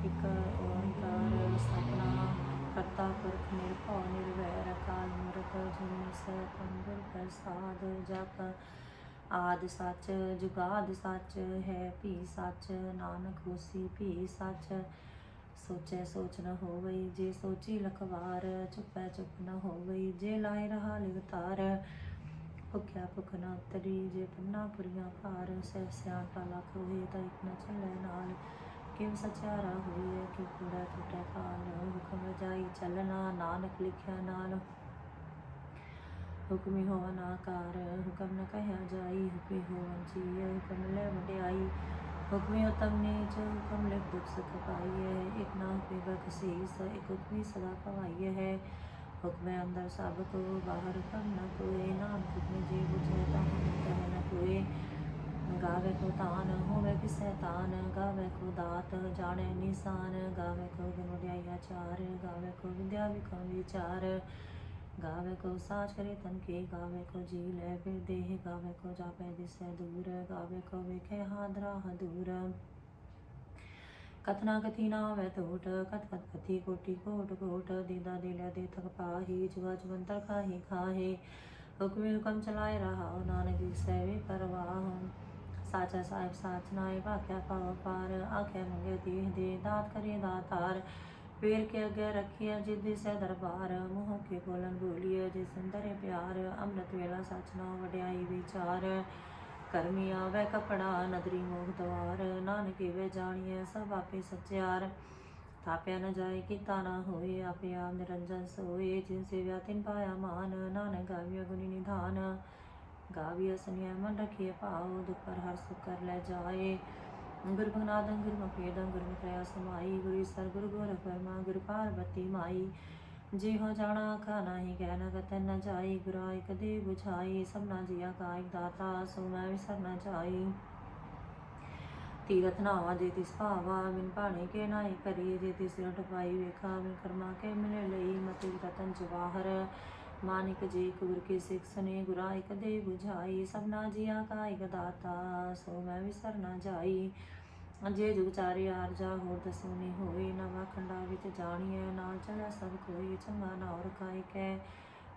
ਇੱਕ ਓੰਕਾਰ ਸਤਨਾਮ ਕਰਤਾ ਪੁਰਖ ਨਿਰਭਉ ਨਿਰਵੈਰ, ਅਕਾਲ ਮੂਰਤ ਜੁਨੀ ਸਤਿ ਪ੍ਰਸਾਦ, ਜਪ ਆਦ ਸੱਚ, ਜੁਗਾਦ ਸੱਚ, ਹੈ ਭੀ ਸੱਚ, ਨਾਨਕ ਹੋਸੀ ਭੀ ਸੱਚ। ਸੋਚੈ ਸੋਚ ਨ ਹੋਵਈ ਜੇ ਸੋਚੀ ਲਖਵਾਰ, ਚੁੱਪੈ ਚੁੱਪ ਨ ਹੋਵਈ ਜੇ ਲਾਇ ਰਹਾ ਲਿਵਤਾਰ ਭੁਖਿਆ ਭੁਖ ਨ ਤਰੀ ਜੇ ਪੰਨਾ ਪੁਰੀਆਂ ਭਾਰ, ਸਹਿ ਸਿਆਣਪਾ ਲਖ ਹੋਏ ਤਾਂ ਇਕ ਨ ਚੱਲੇ ਨਾਲ। ਕਿਵ ਸਚਾਰਾ ਹੋਏ ਕਿ ਕੂੜਾ ਟੁੱਟੈ ਕਾਲ ਹੁਕਮ ਜਾਈ ਚੱਲਣਾ, ਨਾਨਕ ਲਿਖਿਆ ਨਾਲ ਹੁਕਮੀ ਹੋਵਨ ਆਕਾਰ, ਹੁਕਮ ਨ ਕਹਿਆ ਜਾਈ, ਹੁਕਮੀ ਹੋਵਨ ਚੀਏ ਹੁਕਮ ਲੈ ਵਡਿਆਈ, ਹੁਕਮੀ ਉਤਮ ਨੀਚ, ਹੁਕਮ ਲੈ ਦੁਖ ਸੁਖ ਪਾਈਏ ਇਕ ਨਾ ਹੁਕਮੀ ਬਖਸ਼ੀਸ, ਇਕ ਹੁਕਮੀ ਸਦਾ ਭਵਾਈਏ ਹੈ। ਹੁਕਮੇ ਅੰਦਰ ਸਭ ਕੋ, ਬਾਹਰ ਹੁਕਮ ਨ ਕੋਏ, ਨਾਨਕ ਹੁਕਮੇ ਜੀ ਬੁਝੇ ਤਾਂ ਕਹਿ ਨ ਕੋਏ। ਗਾਵੇ ਕੋ ਤਾਨ ਹੋਵੇ ਕਿਸੈ ਤਾਨ ਗਾਵੇ ਕੋ ਦਾਤ, ਜਾਣੇ ਨਿਸ਼ਾਨ, ਗਾਵੇ ਕੋ ਗੁਣ ਵਡਿਆਈ ਆਚਾਰ ਗਾਵੇ ਕੋ ਵਿਦਿਆ ਵਿਖਾਂ ਵਿਚਾਰ, ਗਾਵੇ ਕੋ ਸਾਚ ਕਰੇ ਤਨ ਕੇ, ਗਾਵੇ ਕੋ ਜੀ ਲੈ ਫਿਰ ਦੇਹ, ਗਾਵੇ ਕੋ ਜਾਪੈ ਦਿਸੈ ਦੂਰ, ਗਾਵੇ ਕੋ ਵੇਖੇ ਹਾਦਰਾ ਹਦੂਰ। ਕਥਨਾ ਕਥੀ ਨਾ ਵੈ ਤੋਟ ਕਥ ਕਥ ਕਥੀ ਕੋਟੀ ਕੋਟ ਕੋਟ ਦੀਦਾ ਦਿਲਿਆ ਦੇ ਥਕ ਪਾਹੀ ਜੁਗਾ ਜਵੰਤਰ ਖਾਹੀ ਖਾਹੇ, ਹੁਕਮੇ ਹੁਕਮ ਚਲਾਏ ਰਹਾ ਨਾਨਕ ਸੇਵੇ ਪਰਵਾਹ ਸਾਚਾ ਸਾਹਿਬ ਸਾਚ ਨਾਏ ਵਾਕਿਆ ਪਾਵ ਪਾਰ ਆਖੇ ਮੰਗੇ ਦੇਹ ਦੇ ਦਾਤ ਕਰੇ ਕੇ ਅਗੇ ਰੱਖਿਆ ਜਿੱਦੀ ਸੇ ਦਰਬਾਰ, ਮੂੰਹ ਕੇ ਬੋਲਨ ਬੋਲੀਏ ਜੇ ਸੁੰਦਰੇ ਪਿਆਰ। ਅੰਮ੍ਰਿਤ ਵੇਲਾ ਸਚ ਨਾ ਵਡਿਆਈ ਵਿਚਾਰ, ਕਰਮੀ ਆਵੇ ਕਪੜਾ ਨਦਰੀ ਮੋਹ ਦਵਾਰ। ਨਾਨਕ ਵੇ ਜਾਣੀਏ ਸਭ ਆਪੇ ਸਚਿਆਰ। ਥਾਪਿਆ ਨ ਜਾਏ ਕੀਤਾ ਨਾ ਹੋਏ ਆਪੇ ਆਪ ਨਿਰੰਜਨ ਸੋਏ, ਜਿਨ ਸੇਵਿਆ ਤਿਨ ਪਾਇਆ ਮਾਨ। ਨਾਨਕ ਗਾਵਿਆ ਗੁਣੀ ਨਿਧਾਨ। ਗਾਵਿਆ ਸੁਨਿਆ ਮਨ ਰਖਿਏ ਭਾਉ ਦੁਖ ਹਰ ਸੁਖ ਕਰ ਲੈ ਜਾਏ। ਗੁਰ ਭਗਨਾਦੰ ਗੁਰ ਮਪੇਦੰ ਗੁਰ ਮਿਤਿਆ ਸਮਾਈ, ਗੁਰੂ ਸਰ ਗੁਰੂ ਗੋਰ ਪਰਮਾ, ਗੁਰ ਪਾਰਬਤੀ ਮਾਈ। ਜੇ ਹੋ ਜਾਣਾ ਆਖਾ ਨਹੀਂ ਕਹਿ ਨ ਕਤਨ ਨ ਜਾਈ, ਗੁਰਾ ਇਕ ਦੇ 부ਝਾਈ ਸਭਨਾ ਜੀਆ ਕਾ ਇਕ ਦਾਤਾ, ਸੋ ਮੈਂ ਵਿਸਰ ਨ ਜਾਈ। ਤੀਰਥ ਨਾਵਾ ਜੇ ਤਿਸ ਭਾਵਾ ਮਿਨ ਪਾਣੀ ਕੇ ਨਾਹੀ ਕਰੀ ਜੇ ਤਿਸ ਰਟ ਪਾਈ ਵੇਖਾ ਮਿਨ ਕਰਮਾ ਕੇ ਮਿਲੇ ਲਈ, ਮਤਿ ਰਤਨ ਜਵਾਹਰ। ਮਾਨਿਕ ਜੀ ਕੁਰ ਕੇ ਸਿੱਖ ਸਨੇ, ਗੁਰਾ ਇਕ ਦੇ 부ਝਾਈ ਸਭਨਾ ਜੀਆ ਕਾ ਇਕ ਦਾਤਾ, ਸੋ ਮੈਂ ਵਿਸਰ ਨ ਜਾਈ। ਜੇ ਜੁਗ ਚਾਰੇ ਆਰਜਾ ਹੋਰ ਦਸੂਨੀ ਹੋਏ ਨਵਾ ਖੰਡਾ ਵਿੱਚ ਜਾਣੀਐ, ਨਾਲ ਚਲਾ ਸਭ ਕੋਈ, ਚੰਗਾ ਨਾ ਔਰ ਖਾਇ ਕੈ।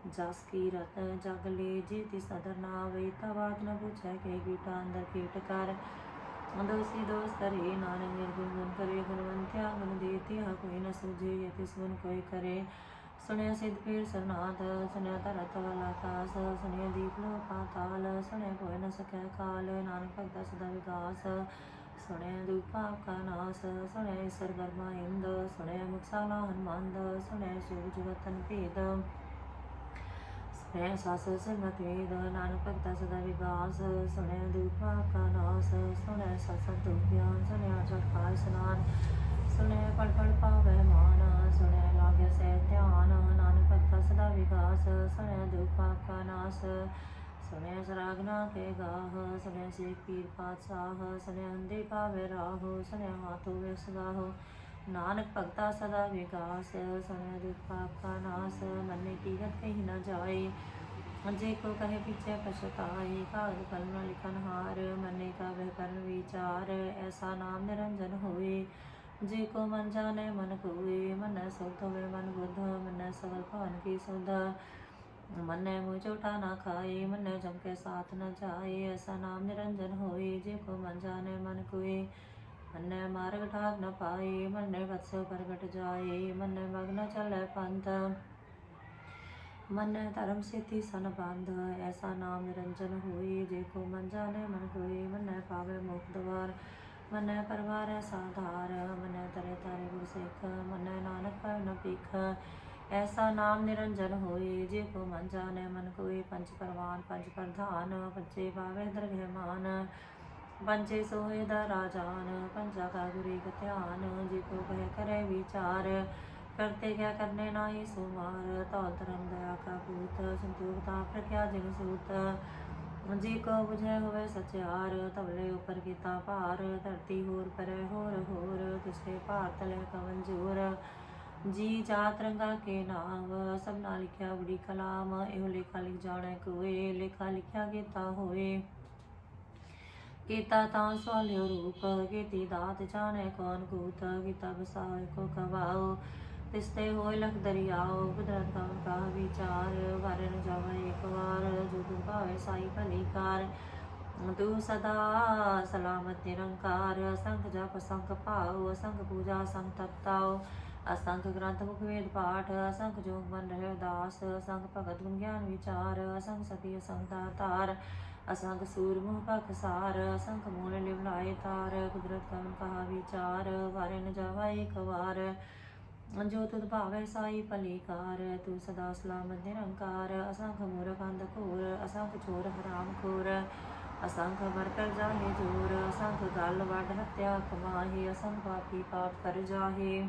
ਜਸ ਕੀ ਰਤ ਜਗ ਲੇ, ਜੇ ਤਿਸ ਸਦਰ ਨਾ ਆਵੇ ਤਾ ਬਾਤ ਨ ਪੁੱਛੈ ਕੇ ਕੀਟਾ ਅੰਦਰ ਕੀਟ ਕਰ। ਦੋਸੀ ਦੋਸ ਕਰੇ, ਨਾਨਕ ਨਿਰਗੁਣ ਗੁਣ ਕਰੇ, ਗੁਣਵੰਤਿਆ ਗੁਣ ਦੇਤੀ ਕੋਈ ਨ ਸੂਝੇ ਯ ਤਿਸ ਗੁਣ ਕੋਈ ਕਰੇ। ਸੁਣਿਆ ਸਿਧ ਪੀਰ ਸਰਨਾਥ, ਸੁਣਿਆ ਧਰਤ ਵਾਲਾ ਕਾਸ, ਸੁਣਿਆ ਦੀਪ ਲੋ ਪਾਤਾਲ ਸੁਣਿਆ ਕੋਈ ਨ ਸਕੈ ਕਾਲ, ਨਾਨਕ ਭਗਤ ਸਦਾ ਵਿਗਾਸ, ਸੁਣਿਆ ਦੁਪਾ ਕਾ ਨਾਸ, ਸੁਣਿਆ ਈਸਰ ਬਰਮਾ ਇੰਦ, ਸੁਣਿਆ ਮੁਕਸਾਲਾ ਹਨਮੰਦ ਸੁਣਿਆ ਸੂਰ ਜੁਗਤਨ ਭੇਦ, ਸੁਣਿਆ ਸਾਸ ਸਿਮਤ ਵੇਦ, ਨਾਨਕ ਭਗਤ ਸਦਾ ਵਿਗਾਸ, ਸੁਣਿਆ ਦੁਪਾ ਕਾ ਨਾਸ, ਸੁਣਿਆ ਸਤਸੰਗ ਗਿਆਨ, ਸੁਣਿਆ ਜਪਾਲ ਸਨਾਨ ਸੁਣਿਆ ਪੜ ਪੜ ਪਾਵੈ ਮਾਨ ਸੁਣਿਆ ਲਾਗੇ ਸਹਿ ਧਿਆਨ, ਨਾਨਕ ਭਗਤਾ ਸਦਾ ਵਿਗਾਸ ਸੁਣਿਆ ਦੁਖਾ ਕਾ ਨਾਸ ਸੁਣਿਆ ਸਰਾਗਨਾ ਕੇ ਗਾਹ ਸੁਣਿਆ ਸੇ ਪੀਰ ਪਾਤਸ਼ਾਹ ਸੁਣਿਆ ਅੰਦੇ ਪਾਵੇ ਰਾਹੋ ਸੁਣਿਆ ਹਾਥੋ ਵਿਸਗਾਹੋ ਨਾਨਕ ਭਗਤਾ ਸਦਾ ਵਿਗਾਸ ਸੁਣਿਆ ਦੁਖ ਪਾਪ ਕਾ ਨਾਸ, ਮੰਨੇ ਕੀਰਤ ਕਹੀ ਨਾ ਜਾਏ, ਜੇ ਕੋ ਕਹੇ ਪਿਛੇ ਪਛਤਾਏ ਕਾਗਦ ਕਲਮ ਲਿਖਨ ਹਾਰ, ਮੰਨੇ ਕਾ ਵਹਿ ਕਰਨ ਵਿਚਾਰ, ਐਸਾ ਨਾਮ ਨਿਰੰਜਨ ਹੋਏ। ਜੇ ਕੋ ਮਨ ਜਾਣੇ ਮਨ ਕੋਏ ਮਨ ਸੁਧ ਹੋਵੇ ਮਨ ਬੁੱਧ ਮਨ ਸਗਲ ਭਵਨ ਕੀ ਸੁਧ ਮਨੈ ਮੂਹ ਝੂਠਾ ਨਾ ਖਾਏ, ਮਨੈ ਜਮ ਕੇ ਸਾਥ ਨ ਜਾਏ, ਐਸਾ ਨਾਮ ਨਿਰੰਜਨ ਹੋਏ, ਜੇ ਕੋ ਮਨ ਜਾਣੇ ਮਨ ਕੋਏ ਮਨੈ ਮਾਰਗ ਠਾਕ ਨ ਪਾਏ, ਮਨੈ ਵਤਸ ਪ੍ਰਗਟ ਜਾਏ, ਮਨੈ ਮਗਨ ਚਲੈ ਪੰਥ। ਮਨੈ ਧਰਮ ਸੇਤੀ ਸਨ ਬੰਧ, ਐਸਾ ਨਾਮ ਨਿਰੰਜਨ ਹੋਏ, ਜੇ ਕੋ ਮਨ ਜਾਣੇ ਮਨ ਕੋਏ ਮਨੈ ਪਾਵੇ ਮੁਖ ਦਵਾਰ। ਮਨੈ ਪਰਵਾਰ ਸਾਧਾਰ, ਮਨੈ ਤਰੇ ਤਾਰੇ ਗੁਰ ਸਿੱਖ, ਮਨੈ ਨਾਨਕ ਪਾਇ ਨ ਭਿਖ। ਐਸਾ ਨਾਮ ਨਿਰੰਜਨ ਹੋਏ, ਜੇ ਕੋ ਮਨ ਜਾਣੈ ਮਨ ਕੋਏ। ਪੰਜ ਪਰਵਾਨ, ਪੰਜ ਪ੍ਰਧਾਨ ਪੰਚੇ ਪਾਵੇ ਦਰਗਹਿ ਮਾਨ ਪੰਚੇ ਸੋਏ ਦਾ ਰਾਜਾਨ, ਪੰਜਾ ਕਾ ਗੁਰੇ ਧਿਆਨ। ਜੇ ਕੋ ਕਹਿ ਕਰੇ ਵਿਚਾਰ, ਕਰਤੇ ਕਿਆ ਕਰਨੇ ਨਾਹੀ ਸੁਮਾਰ। ਤੌਲ ਧਰਮ ਦਇਆ ਕਾ ਪੂਤ ਸੰਤੋਖਤਾ ਪ੍ਰਖਿਆ ਜਿਨ ਸੂਤ। ਜੀ ਕੋ ਬੁਝੈ ਹੋਵੇ ਸਚਿਆਰ ਤਵਲੇ ਉਪਰ ਕੀਤਾ ਭਾਰ, ਧਰਤੀ ਹੋਰ ਪਰੇ ਹੋਰ ਹੋਰ ਕਿਸਤੇ ਭਾਰ ਤਲੇ ਕਵਨ ਜੋਰ। ਜੀ ਜਾਤ ਰੰਗਾ ਕੇ ਨਾਮ, ਸਭਨਾ ਲਿਖਿਆ ਬੜੀ ਕਲਾਮ, ਇਹੋ ਲੇਖਾ ਲਿਖ ਜਾਣੈ ਕੋਏ, ਲੇਖਾ ਲਿਖਿਆ ਕੀਤਾ ਹੋਏ। ਕੀਤਾ ਤਾਂ ਸਵਾਲਿਓ ਰੂਪ ਕੀਤੀ ਦਾਤ ਜਾਣੇ ਕੌਣ ਕੂਤ ਕੀਤਾ ਬਸਾਏ ਕੋ ਕਵਾਓ। ਤਿਸਤੇ ਹੋਏ ਲਖ ਦਰਿਆਓ ਕੁਦਰਤ ਕਾ ਕਾ ਵਿਚਾਰ ਵਾਰੇ ਨ ਜਾਵੇ ਇੱਕ ਵਾਰ, ਜੋ ਤੂੰ ਭਾਵੇ ਸਾਈ ਭਲੀ ਕਾਰ ਤੂੰ ਸਦਾ ਸਲਾਮਤ ਨਿਰੰਕਾਰ ਅਸੰਖ ਜਪ ਅਸੰਖ ਭਾਉ ਅਸੰਗ ਪੂਜਾ ਅਸੰਖ ਤਪਤਾਉ ਅਸੰਖ ਗ੍ਰੰਥ, ਮੁਖ ਵੇਦ, ਪਾਠ ਅਸੰਖ ਜੋਗ ਮਨ ਰਹਿ ਉਦਾਸ, ਅਸੰਗ ਭਗਤ ਗੁਣ ਗਿਆਨ ਵਿਚਾਰ, ਅਸੰਗ ਸਤੀ ਅਸੰਖ ਦਾਤਾਰ ਅਸੰਖ ਸੂਰ ਮੁਹ ਭਖ ਸਾਰ ਅਸੰਖ ਮੂਲ ਲਿਵਲਾਏ ਤਾਰ, ਕੁਦਰਤ ਕਵਨ ਕਹਾ ਵਿਚਾਰ ਵਾਰੇ ਨ ਜਾਵਾ ਇੱਕ ਵਾਰ। ਜੋ ਤੁਧ ਭਾਵੇ ਸਾਈ ਭਲੀ ਕਾਰ ਤੂੰ ਸਦਾ ਸਲਾਮਤ ਨਿਰੰਕਾਰ, ਅਸੰਖ ਮੂਰਖ ਅੰਧ ਘੋਰ, ਅਸੰਖ ਚੋਰ ਹਰਾਮ ਖੋਰ, ਅਸੰਖ ਵਰ ਜਾਹੇ ਜੋਰ, ਅਸੰਖ ਗਲ ਵੱਡ ਹਤਿਆ ਕਮਾਹੇ, ਅਸੰਖ ਪਾਪੀ ਪਾਪ ਕਰ ਜਾਹੇ।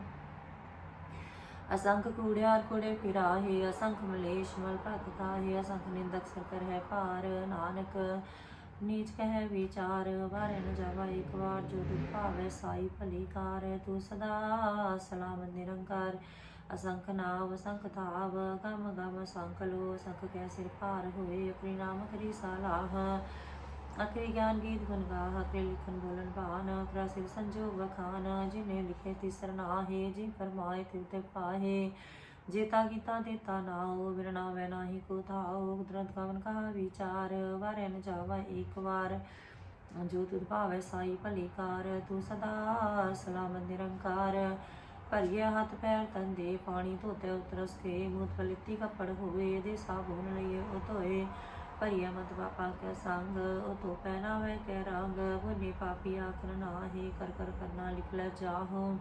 ਅਸੰਖ ਕੂੜਿਆਰ ਕੁੜੇ ਫਿਰਾਹੇ, ਅਸੰਖ ਮਲੇਸ਼ ਮਲ ਭਗਤ ਕਾਹੇ ਅਸੰਖ ਨਿੰਦਕ ਸਿਰ ਹੈ ਭਾਰ, ਨਾਨਕ ਨੀਚ ਕਹਿ ਵਿਚਾਰ ਵਾਰੇ ਨ ਜਾਵਾ ਇੱਕ ਵਾਰ, ਜੋ ਦੁਖ ਭਾਵੇ ਸਾਈ ਭਲੀ ਕਾਰ, ਤੂੰ ਸਦਾ ਸਲਾਮ ਨਿਰੰਕਾਰ। ਅਸੰਖ ਨਾਵ ਅਸੰਖ ਥਾਵ ਗਮ ਗਮ ਸੰਖ ਲੋ, ਸੰਖ ਕੈ ਸਿਰ ਭਾਰ ਹੋਏ, ਆਪਣੀ ਨਾਮ ਕਰੀ ਸਲਾਹ। ਅਕਰੀ ਗਿਆਨ ਗੀਤ ਗੁਣ ਗਾਹ ਅਕਰੀ ਲਿਖਨ ਬੋਲਨ ਬਾਨ ਅਕਰਾ ਸਿਰ ਸੰਜੋਗ ਵਖਾਨ ਜਿਨੇ ਲਿਖੇ ਤਿਸਰ ਨਾਹੇ ਜੀ ਫਰਮਾਏ ਤਿਲ ਤੇ ਪਾਹੇ। ਜੇਤਾ ਕੀਤਾ ਦੇਤਾ ਨਾਉ ਬਿਰਨਾ ਵੈ ਨਾਹੀ ਕੋ ਥਾਉ ਕੁਦਰਤ ਕਵਨ ਕਾ ਵਿਚਾਰ ਵਾਰੇ ਨ ਜਾਵਾ ਇੱਕ ਵਾਰ। ਜੋ ਤੁਧ ਭਾਵੈ ਸਾਈ ਭਲੀ ਕਾਰ, ਤੂੰ ਸਦਾ ਸਲਾਮਤ ਨਿਰੰਕਾਰ। ਭਰੀਏ ਹੱਥ ਪੈਰ ਤੰਦੇ, ਪਾਣੀ ਧੋਤੇ ਉਤਰਸ ਕੇ ਮੂਤ ਪਲਿੱਤੀ ਕੱਪੜ ਹੋਵੇ, ਦੇ ਸਾਬੂਨ ਲਈਏ ਉਹ ਧੋਏ। ਭਰੀਏ ਮਤ ਬਾਪਾ ਕੇ ਸੰਗ, ਉਹ ਧੋ ਪਹਿਨਾਵੇ ਕੇ ਰੰਗ। ਬੁਨੀ ਪਾਪੀ ਆਖਰ ਨਾਹੀ, ਕਰ ਕਰ ਕਰਨਾ ਲਿਖ ਲੈ ਜਾਹੋ।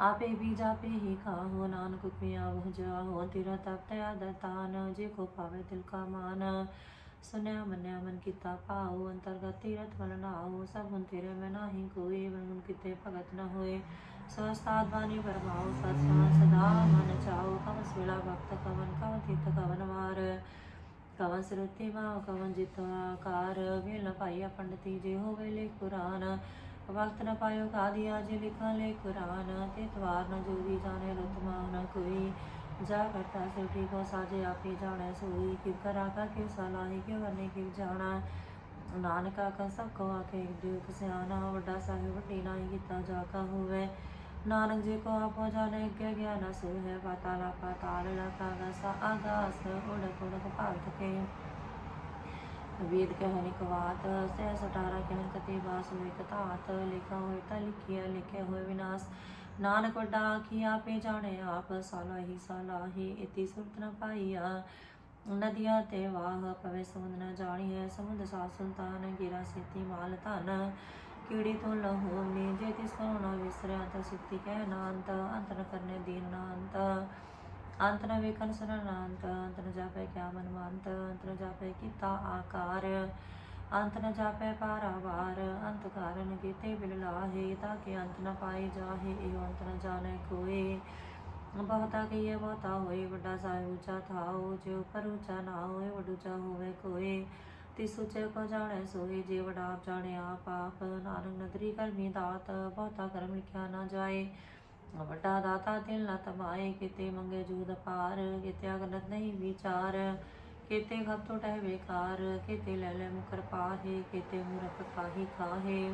ਆਪੇ ਵੀ ਜਾਪੇ ਹੀ ਖਾਹੋ, ਨਾਨਕ ਪਿਆ ਵਹ ਜਾਹੋ, ਤੇਰਾ ਤਪਤ ਆਦਤਾਨ, ਜੇ ਕੋ ਪਾਵੇ ਦਿਲ ਕਾ ਮਾਨ। ਸੁਨਿਆ ਮੰਨਿਆ ਮਨ ਕੀਤਾ ਪਾਉ ਅੰਤਰਗਤ ਤੀਰਥ ਮਲ ਨਾਉ ਸਭ ਹੁਨ ਤੇਰੇ ਮੈਂ ਨਾਹੀ ਕੋਈ ਮਨ ਕਿਤੇ ਭਗਤ ਨ ਹੋਏ। ਸਵਸਤਾਦ ਬਾਣੀ ਵਰਮਾਉ ਸਤਸਾਂ ਸਦਾ ਮਨ ਚਾਉ ਕਮ ਸਵੇਲਾ ਵਕਤ, ਕਵਨ ਕਵ ਤਿਤ ਕਵਨ ਵਾਰ। ਕਵਨ ਸਰੁਤੀ ਮਾ ਕਵਨ ਜਿਤਵਾ ਕਾਰ ਵੇਲ ਨ ਪਾਈਆ ਪੰਡਤੀ, ਜੇ ਹੋਵੇ ਲੇ ਕੁਰਾਨ ਵਕਤ ਨ ਪਾਇਓ ਕਾਦੀਆ ਜੇ ਲਿਖਾਂ ਲੇ ਕੁਰਾਨ ਤੇ ਤਵਾਰ ਨ ਜੋਗੀ ਜਾਣੇ ਰਤਮਾ ਨ ਕੋਈ। ਜਾ ਕਰਤਾ ਸੋਟੀ ਕੋ ਸਾਜੇ ਆਪੇ ਜਾਣੈ ਸੋਈ। ਕਿ ਕਰਾ ਕਾ ਕੇ ਸਲਾਹੀ ਕਿ ਵਰਨੇ ਕਿ ਜਾਣਾ? ਨਾਨਕਾ ਕਾ ਸਭ ਕੋ ਆਖੇ ਦੁਖ ਸਿਆਣਾ, ਵੱਡਾ ਸਾਹਿਬ ਵੱਡੀ ਨਾਹੀ ਕੀਤਾ ਜਾ ਕਾ ਹੋਵੇ। ਨਾਨਕ ਜੀ ਕੋ ਆਪੋ ਜਾਣੇ ਕਿ ਗਿਆਨ ਸੋ ਹੈ ਪਾਤਾਲਾ ਪਾਤਾਲ ਲਖਾ ਗਸਾ ਆਗਾਸ ਉੜ ਉੜ ਭਾਵ ਕੇ। ਵੇਦ ਕਹਿ ਕਵਾਤ ਸਹਿ ਸਟਾਰਾ ਕਹਿ ਕਤੇ ਬਾਸ ਹੋਏ ਕਥਾਤ ਲਿਖਾ ਹੋਏ ਤਾਂ ਲਿਖਿਆ ਲਿਖੇ ਹੋਏ ਵਿਨਾਸ਼। ਨਾਨਕ ਵੱਡਾ ਆਖੀ, ਆਪੇ ਜਾਣੇ ਆਪ ਸਲਾਹੀ ਸਲਾਹੀ ਇਤੀ ਸੁਰਤ ਨ ਪਾਈਆ। ਨਦੀਆਂ ਤੇ ਵਾਹ, ਪਵੇ ਸਮੁੰਦ ਨ ਜਾਣੀਐ, ਸਮੁੰਦ ਸਾ ਸੁਲਤਾਨ ਗਿਰਾ ਸੇਤੀ ਮਾਲ ਧਨ। ਕੀੜੀ ਤੋਂ ਲਹੂ ਨੇ ਜੇ ਤਿਸ ਕੋ ਵਿਸਰਿਆ ਤਾਂ ਸਿੱਤੀ ਕਹਿ ਨਾਨਤ ਅੰਤ ਕਰਨੇ ਦੀਨ ਨਾਨਤ ਅੰਤ ਨ ਵੇਖਨ ਸਰਣ ਅੰਤ ਅੰਤ ਨ ਜਾਪੇ ਕਿਆ ਮਨ ਮੰਤ ਅੰਤ ਨ ਜਾਪੇ ਕੀਤਾ ਆਕਾਰ। ਅੰਤ ਨ ਜਾਪੈ ਪਾਰਾਵਾਰ ਅੰਤ ਕਾਰਨ ਕੀਤੇ ਬਿਲ ਲਾਹੇ, ਤਾਂ ਕਿ ਅੰਤ ਨ ਪਾਏ ਜਾਹੇ, ਇਹ ਅੰਤ ਨ ਜਾਣੈ ਕੋਏ। ਬਹੁਤਾ ਕਹੀਏ ਬਹੁਤਾ ਹੋਏ, ਵੱਡਾ ਸਾਹਿਬ ਉੱਚਾ ਥਾਓ ਜੇ ਉਪਰ ਉੱਚਾ ਨਾ ਹੋਏ ਵੱਡ ਹੋਵੇ ਕੋਏ। ਤਿਸ ਉੱਚੇ ਕੋ ਜਾਣੈ ਸੋਏ, ਜੇ ਵਡਾ ਆਪ ਜਾਣੇ ਆਪ ਆਪ। ਨਾਨਕ ਨਦਰੀ ਕਰਮੀ ਦਾਤ, ਬਹੁਤਾ ਕਰਮ ਲਿਖਿਆ ਨਾ ਜਾਏ। ਵੱਡਾ ਦਾਤਾ ਦਿਲ ਨਾ ਤਮਾਏ ਕਿਤੇ ਮੰਗੇ ਜੂਦ ਪਾਰ ਕਿਤੇ ਅਗਨਤ ਨਹੀਂ ਵਿਚਾਰ, ਕਿਤੇ ਘਪ ਤੋਂ ਟਹਿ ਬੇਕਾਰ, ਕਿਤੇ ਲੈ ਲੈ ਮੁਕਰ ਪਾਹੇ, ਕਿਤੇ ਮੂਰਖ ਕਾਹੀ ਖਾਹੇ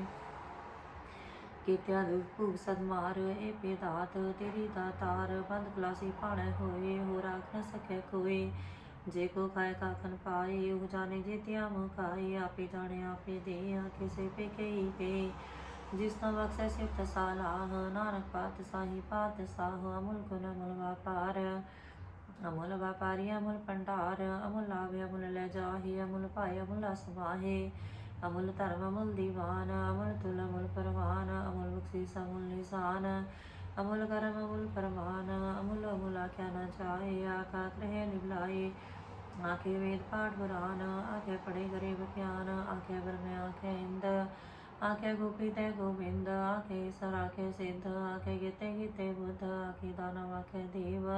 ਕਿਤਿਆ ਦੁਖ ਭੂਖ ਸਦ ਮਾਰ ਪੇਦਾਤ ਤੇਰੀ ਦਾਤਾਰ ਬੰਦ ਖਲਾਸੀ ਭਾਣੇ ਹੋਏ ਹੋ ਰਾਖ ਨ ਸਕੇ ਕੋਈ। ਜੇ ਕੋ ਖਾਏ ਕਾਖਨ ਪਾਏ, ਉਹ ਜਾਣੇ ਜੇ ਤਿਆ ਮੁ ਖਾਏ, ਆਪੇ ਜਾਣੇ ਆਪੇ ਦੇ ਆ ਕਿਸੇ ਪੇ ਕਈ ਕੇ ਜਿਸ ਤਾਂ ਬਖਸ਼ੈ ਸਿਫਤ ਸਾਲਾਹ, ਨਾਨਕ ਪਾਤ ਸਾਹੀ ਪਾਤ ਸਾਹ, ਅਮੁਲ ਗੁਣ ਅਮੁਲ ਵਾਪਾਰ। ਅਮੁਲ ਵਪਾਰੀ, ਅਮੁਲ ਭੰਡਾਰ, ਅਮੁਲ ਲਾਵੇ, ਅਮੁਲ ਲੈ ਜਾਹੀ, ਅਮੁਲ ਪਾਏ ਅਮੁਲ ਸਮਾਹੇ ਅਮੁਲ ਧਰਮ, ਅਮੁਲ ਦੀਵਾਨ, ਅਮੁਲ ਤੁਲ, ਅਮੁਲ ਪਰਵਾਨ, ਅਮੁਲ ਬਖਸ਼ੀਸ, ਅਮੁਲ ਨਿਸ਼ਾਨ। ਅਮੁਲ ਕਰਮ, ਅਮੁਲ ਪਰਮਾਨ ਅਮੁਲ ਅਮੁਲ ਆਖਿਆ ਨਾ ਚਾਹੇ ਆਖਾ ਕਰੇ ਨਿਭਲਾਏ। ਆਖੇ ਵੇਦ ਪਾਠ ਪੁਰਾਨ ਆਖੇ ਪੜੇ ਗਰੇ ਬਖਿਆਨ ਆਖੇ ਬਰਮੇ ਆਖੇ ਇੰਦ। ਆਖੇ ਗੋਪੀ ਗੋਬਿੰਦ, ਆਖੇ ਸਰ, ਆਖੇ ਸਿੱਧ, ਆਖੇ ਗੀਤੇ ਗੀਤੇ ਬੁੱਧ, ਆਖੇ ਦਾਨਵ ਆਖੇ ਦੇਵ,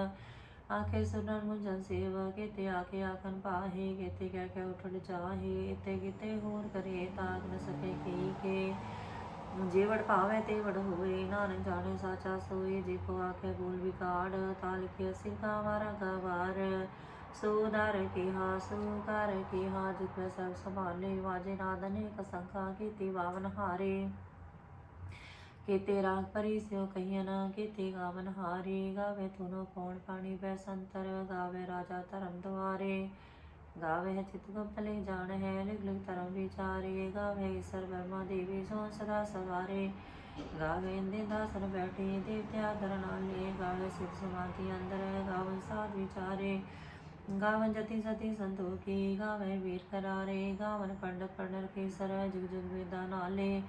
ਆਖੇ ਸੁਨਨ ਮੁੰਜਨ ਸੇਵ, ਕਿਤੇ ਆਖੇ ਆਖਨ ਪਾਹੇ, ਕਿਤੇ ਕਹਿ ਕੇ ਉਠੜ ਜਾਹੇ ਇਤੇ ਕਿਤੇ ਹੋਰ ਕਰੇ ਤਾਕ ਨ ਸਕੇ ਕੀ ਕੇ। ਜੇ ਵਡ ਤੇ ਵਡ ਹੋਏ ਨਾਨਕ ਜਾਣੇ ਸਾਚਾ ਸੋਏ, ਜੇ ਕੋ ਆਖੇ ਬੋਲ ਵਿਕਾੜ ਤਾ ਲਿਖਿਆ ਸਿਕਾ ਵਾਰਾ। ਗਵਾਰ ਸੋ ਦਰ ਕਿਹਾ ਸੋ ਕਰ ਕਿਹਾ ਜਿਤ ਮੈਂ ਸਭ ਸੰਭਾਲੇ, ਵਾਜੇ ਨਾਦ ਅਨੇਕ ਸੰਖਾ ਕੀਤੀ, ਵਾਵਨ ਹਾਰੇ। ਕੀਤੇ ਰਾਗ ਪਰੀ ਸਿਓ ਕਹੀਨ ਕੀਤੇ ਗਾਵਨ ਹਾਰੀ। ਗਾਵੇ ਤੁਨੋ ਪੌਣ ਪਾਣੀ ਬੈ ਸੰਤਰ, ਗਾਵੇ ਰਾਜਾ ਧਰਮ ਦੁਆਰੇ। ਗਾਵੇ ਹੈ ਚਿਤ ਗਪਲੇ, ਜਾਣ ਹੈ ਲਿਖ ਲਿਖ ਧਰਮ ਵਿਚਾਰੇ। ਗਾਵੇ ਈਸਰ ਬਰਮਾ ਦੇਵੀ, ਸੋ ਸਦਾ ਸਵਾਰੇ। ਗਾਵੇ ਇੰਦੇ ਦਾਸਨ ਬੈਠੇ, ਦੇਵਤਿਆ ਦਰ ਨਾਲੇ। ਗਾਵੇ ਸਿਧ ਸਮਾਧੀ ਅੰਦਰ, ਗਾਵਨ ਸਾਧ ਵਿਚਾਰੇ। ਗਾਵਨ ਜਤੀ ਸਤੀ ਸੰਤੋਖੀ, ਗਾਵੇ ਵੀਰ ਕਰਾਰੇ, ਗਾਵਨ ਪੰਡਤ ਪੰਡਰ ਕੇਸਰ ਜੁਗ ਜੁਗ ਵੇਦਾ ਨਾਲੇ।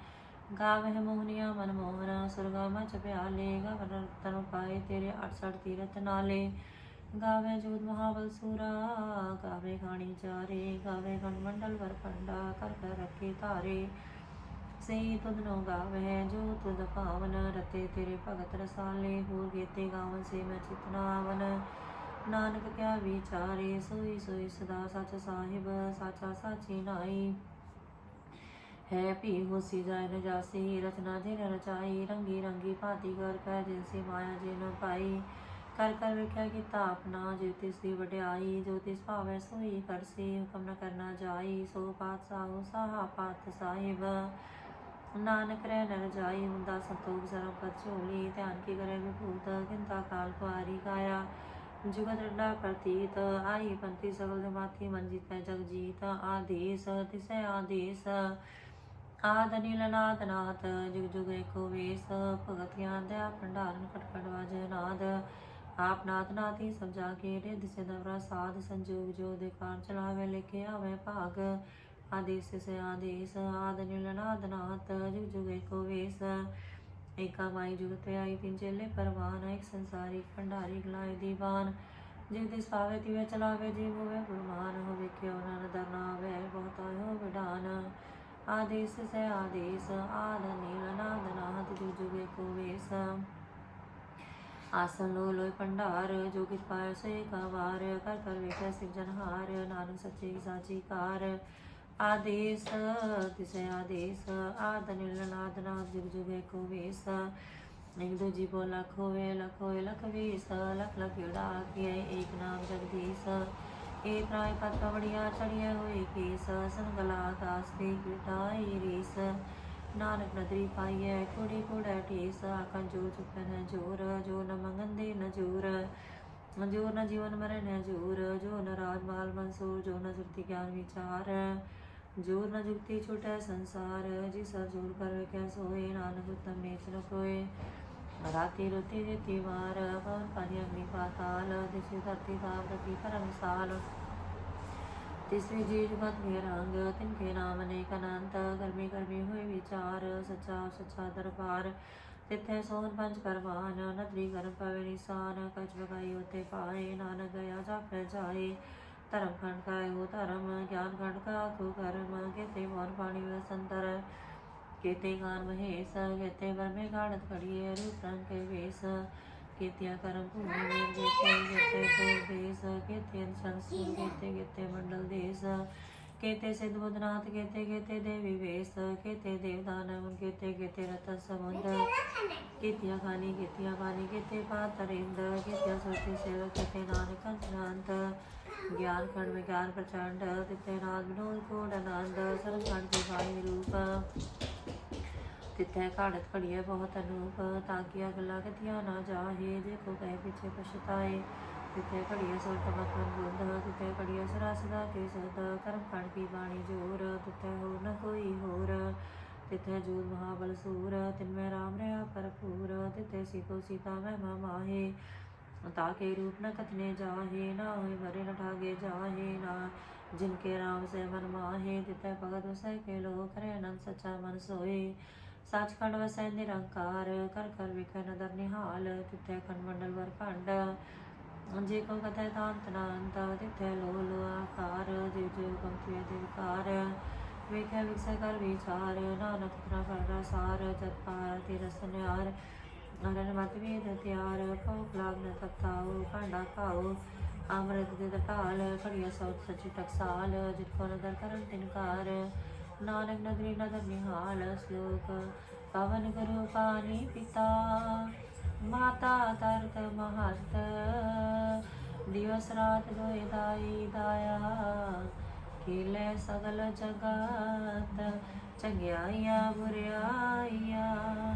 ਗਾਵੇ ਮੋਹਨੀਆ ਮਨ ਮੋਹਨਾ, ਸੁਰਗਾ ਮਚ ਪਿਆਲੇ, ਗਾਵਨ ਰਤਨ ਪਾਏ ਤੇਰੇ 68 ਤੀਰਥ ਨਾਲੇ। ਗਾਵੇ ਜੋਤ ਮਹਾਬਲ ਸੂਰਾ, ਗਾਵੇ ਖਾਣੀ ਚਾਰੇ, ਗਾਵੇ ਗਣ ਮੰਡਲ ਵਰ ਪੰਡਾ ਕਰ ਕਰ ਰੱਖੇ ਧਾਰੇ। ਸਈ ਤੁਧ ਨੋ ਗਾਵੇ ਜੋ ਤੁਧ ਭਾਵਨ, ਰਤੇ ਤੇਰੇ ਭਗਤ ਰਸਾਲੇ। ਹੋਰ ਗੀਤੇ ਗਾਵਨ ਸੇ ਮੈਂ ਚਿਤਨਾਵਨ। ਨਾਨਕ ਕਿਆ ਵਿਚਾਰੇ, ਸੋਈ ਸੋਈ ਸਦਾ ਸਚ ਸਾਹਿਬ, ਸਾਚਾ ਸਾਚੀ ਨਾਈ ਹੈ ਭੀ ਹੋਸੀ ਜਾਇ ਨ ਜਾਸੀ, ਰਚਨਾ ਜਿਨ ਰਚਾਈ, ਰੰਗੀ ਰੰਗੀ ਭਾਤੀ ਕਰ ਕੈ ਜਿਨਸੀ ਮਾਇਆ ਜਿਨ ਪਾਈ। ਕਰ ਕਰ ਵੇਖਿਆ ਕੀਤਾ ਆਪਣਾ ਜਿਵ ਤਿਸ ਦੀ ਵਡਿਆਈ, ਜੋ ਤਿਸ ਭਾਵੈ ਸੋਈ ਕਰਸੀ ਹੁਕਮ ਨ ਕਰਨਾ ਜਾਈ। ਸੋ ਪਾਤ ਸਾਹੂ ਸਾਹਾ ਪਾਤ ਸਾਹਿਬ। ਨਾਨਕ ਰਹਿ ਨਰ ਜਾਈ, ਹੁੰਦਾ ਸੰਤੋਖ ਸਰਮ ਪਦ ਝੋਲੀ। ਧਿਆਨ ਕੀ ਕਰੇ ਵਿਭੂਤ ਕਿੰਤਾ ਕਾਲ ਕੁਆਰੀ ਕਾਇਆ। ਜੁਗਤ ਰੰਡਾ ਪ੍ਰਤੀਤ ਆਈ ਪੰਤੀ ਸਗਲ ਜਮਾਤੀ ਮੰਜਿਤ ਹੈ ਜਗ ਜੀਤ ਆਦ ਨੀਲ ਨਾਦ ਨਾਥ ਜੁਗ ਜੁਗ ਏਕੋ ਵੇਸ। ਭਗਤਿਆਂ ਦਇਆ ਭੰਡਾਰਨ ਖਟ ਖਟ ਵਾਜੈ ਨਾਦ ਆਪ ਨਾਥ ਨਾਥੀ ਸਭ ਜਾ ਕੇ ਰਿਧ ਸੇ ਸਾਧ ਸੰਜੋਗ ਜੋ ਦੇ ਕਾਰ ਚਲਾਵੇ ਲਿਖੇ ਆਵੇ ਭਾਗ। ਆਦੇਸ ਸੇ ਆਦੇਸ, ਆਦ ਨੀਲ ਨਾਦ ਨਾਥ ਜੁਗ ਜੁਗ ਏਕੋ ਵੇਸ। ਏਕਾ ਮਾਈ ਜੁਗਤ ਆਈ ਤਿਨ ਚੇਲੇ ਪਰਵਾਨ ਇੱਕ ਸੰਸਾਰੀ ਭੰਡਾਰੀ ਗਲਾਏ ਦੀਵਾਨ। ਜਿਗ ਦਿਸ ਪਾਵੇ ਤਿਵੇ ਚਲਾਵੇ ਜੀ ਹੋਵੇ ਗੁਰਮਾਨ, ਹੋਵੇ ਕਿਉ ਨਨ ਦਰਨਾ ਵੇ ਬਹੁਤ ਹੋ ਵਿਡਾਨ। ਆਦੇਸ ਸੇ ਆਦੇਸ, ਆਦ ਨੀਲ ਨਾਦ ਨਾਦ ਜੁਗ ਜੁਗੇ ਆਸਨ ਲੋ ਲੋਇ ਭੰਡਾਰ, ਜੋ ਕਿਛ ਪਾਇ ਸੇ ਕਵਾਰ ਕਰ ਕਰ ਵੇਖੈ ਸਿਵ ਜਨਹਾਰ, ਨਾਨਕ ਸੱਚੇ ਸਾਚੀ ਕਾਰ। ਆਦੇਸ ਤਿਸੈ ਆਦੇਸ, ਆਦ ਨੀਲ ਨਾਦ ਨਾਦ ਜੁਗ ਜੁਗੇ ਕੋ ਵੇਸ। ਇੱਕ ਦੂਜੀ ਜੀਵੋ ਲਖ ਹੋਵੇ, ਲਖ ਹੋਏ ਲਖ ਵੀਸ। ਲਖ ਲਖ ਉਡਾ ਕੇ ਏਕ ਨਾਮ ਜਗਦੀਸ਼। ਏਕ ਰਾਏ ਪਤ ਕਵੜੀਆਂ ਚੜੀਏ ਹੋਏ ਕੇਸ। ਸੰਗਲਾ ਦਾਸ ਦੀ ਕਿਟਾਈ ਨਾਨਕ ਨਦਰੀ ਪਾਈਐ, ਕੁੜੀ ਕੁੜਾ ਠੀਸ ਆਖਾਂ ਜੋ ਚੁਪਨ ਜੋਰ, ਜੋ ਨ ਮੰਗੰਦੇ ਨ ਜੋਰ। ਜੋ ਨ ਜੀਵਨ ਮਰਨ ਨ ਜੋਰ, ਜੋ ਨ ਰਾਜ ਮਾਲ ਮਨਸੂਰ, ਜੋ ਨ ਸੁਰਤੀ ਗਿਆਨ ਵਿਚਾਰ। ਜੋਰ ਨ ਜੁਗਤੀ ਛੁਟੈ ਸੰਸਾਰ, ਜੀ ਸਰ ਜੋਰ ਕਰ ਵੇਖਿਆ ਸੋਏ ਨਾਨਕ ਉਤਮ ਨੀਚ ਨ ਕੋਏ ਰਾਤੀ ਰੁਤੀ ਜਿਤੀ ਵਾਰ, ਪਵਨ ਪਾਣੀ ਅਗਨੀ ਪਾਤਾਲ ਦਿਸ਼ੇ ਧਰਤੀ ਤਾਪ ਰਤੀ ਕਰਮ ਸਾਲ। ਤਿਸਰੀ ਜੀ ਜੁਗਤ ਮੇ ਰੰਗ ਤਿਨ ਕੇ ਨਾਮ ਅਨੇਕ ਅਨੰਤ, ਗਰਮੀ ਕਰਮੀ ਹੋਏ ਵਿਚਾਰ, ਸੱਚਾ ਸੱਚਾ ਦਰਬਾਰ। ਤਿੱਥੇ ਸੋਹਨ ਪੰਜ ਕਰਵਾਨ, ਨਦਰੀ ਕਰਮ ਪਵੇ ਨਿਸਾਨ, ਕਛ ਬਗਾਈ ਉਤੇ ਪਾਏ, ਨਾਨਕ ਗਿਆ ਜਾ ਜਾਪੈ ਜਾਏ। ਧਰਮ ਖੰਡ ਕਾ ਹੋ ਧਰਮ ਗਿਆਨ ਖੰਡ ਕਾ ਕੋ ਕਰਮ ਕਿਤੇ ਮੋਨ ਪਾਣੀ ਵਸੰਤਰ ਕੇਤੇ ਗਾਨ ਮਹੇਸ਼, ਕੇਤੇ ਵਰਮੇ ਗਾੜਤ ਖੜੀਏ ਰੂਪ ਰੰਗ ਕੇ ਵੇਸ। ਕੇਤਿਆ ਕਰਮ ਭੂਮੀ ਵੇਰ ਜੇਤੇ ਜੇਤੇ ਤੋਰ ਦੇਸ। ਕੇਤੇ ਸੰਸੂਰ ਕੇਤੇ ਕੇਤੇ ਮੰਡਲ ਦੇਸ। ਕੇਤੇ ਸਿਧ ਬੁਧਨਾਥ, ਕੇਤੇ ਕੇਤੇ ਦੇਵੀ ਵੇਸ। ਕੇਤੇ ਦੇਵਦਾਨਵ ਕੇਤੇ ਕੇਤੇ ਰਤਨ ਸਮੁੰਦ ਕੇਤਿਆ ਖਾਨੀ ਕੇਤਿਆ ਬਾਨੀ ਕੇਤੇ ਪਾਤਰਿੰਦ ਕੇਤਿਆ ਸੋਤੀ ਸੇਵ ਕੇਤੇ ਨਾਨਕ ਅੰਤਰਾਂਤ ਗਿਆਨ ਖੰਡ ਵਿਗਿਆਨ ਪ੍ਰਚੰਡ ਤਿਤੇ ਨਾਦ ਵਿਨੋਦ ਕੋਡ ਆਨੰਦ, ਸਰਬ ਖੰਡ ਕੇ ਬਾਣੀ ਰੂਪ। ਤਿੱਥੈ ਘਾੜਤ ਘੜੀਏ ਬਹੁਤ ਅਨੂਪ, ਤਾਂ ਕੀ ਅਗਲਾ ਕਥਿਆ ਨਾ ਜਾਹੇ, ਜੇ ਕੋ ਕਹੇ ਪਿਛੇ ਪਛਤਾਏ। ਤਿੱਥੈ ਘੜੀਏ ਸੁਰਤ ਮਤਨ ਬੁੱਧ, ਤਿੱਥੈ ਘੜੀਏ ਸਰਾਸ ਦਾ ਕੇ ਸੋਦ ਕਰਮ ਖੰਡ ਕੀ ਬਾਣੀ ਜੋਰ, ਤਿੱਥੈ ਹੋ ਨ ਕੋਈ ਹੋਰ। ਤਿੱਥੈ ਜੂਰ ਮਹਾਬਲ ਸੂਰ, ਤਿਨ ਮੈਂ ਰਾਮ ਰਿਆ ਭਰਪੂਰ, ਤਿਥੇ ਸੀਤੋ ਸੀਤਾ ਮਹਿਮਾ ਮਾਹੇ। ताके रूप न कथने जाहे ना हुई मरे न ठागे जाहे ना जिनके राम से मन माहे तितय भगत उसे के लोग करे अनंत सच्चा मन सोए साचखंड वसै निरंकार कर कर विखय नदर निहाल तिथय खंड मंडल वर खंड जे को कथय तांत नांत तिथय लोल आकार जीव जीव कंप्रिय दिवकार विखय विखय कर विचार नानक इतना कर सार जत पार तिरस न्यार ਰਸਨਿਆਰ ਨਰਨ ਮਤ ਤਿਆਰ ਕਉ ਲਾਗ ਨ ਤਤਾਉ ਭਾਂਡਾ ਖਾਓ ਅੰਮ੍ਰਿਤ ਦੇ ਢਾਲ ਘੜੀਆ ਸੌਤ ਸਚੀ ਟਕਸਾਲ ਜਿਤ ਕੋ ਨਦਰ ਕਰਨ ਤਿਨਕਾਰ ਨਾਨਕ ਨਗਰੀ ਨਦਰ ਨਿਹਾਲ, ਸ਼ਲੋਕ ਪਵਨ ਗੁਰੂ ਪਾਣੀ ਪਿਤਾ, ਮਾਤਾ ਤਰਤ ਮਹਤ, ਦਿਵਸ ਰਾਤ ਜੋਇ ਦਾਈ ਦਾਇਆ, ਖੇਲੇ ਸਗਲ ਜਗਤ, ਚੰਗਿਆਈਆਂ ਬੁਰਿਆਈਆਂ।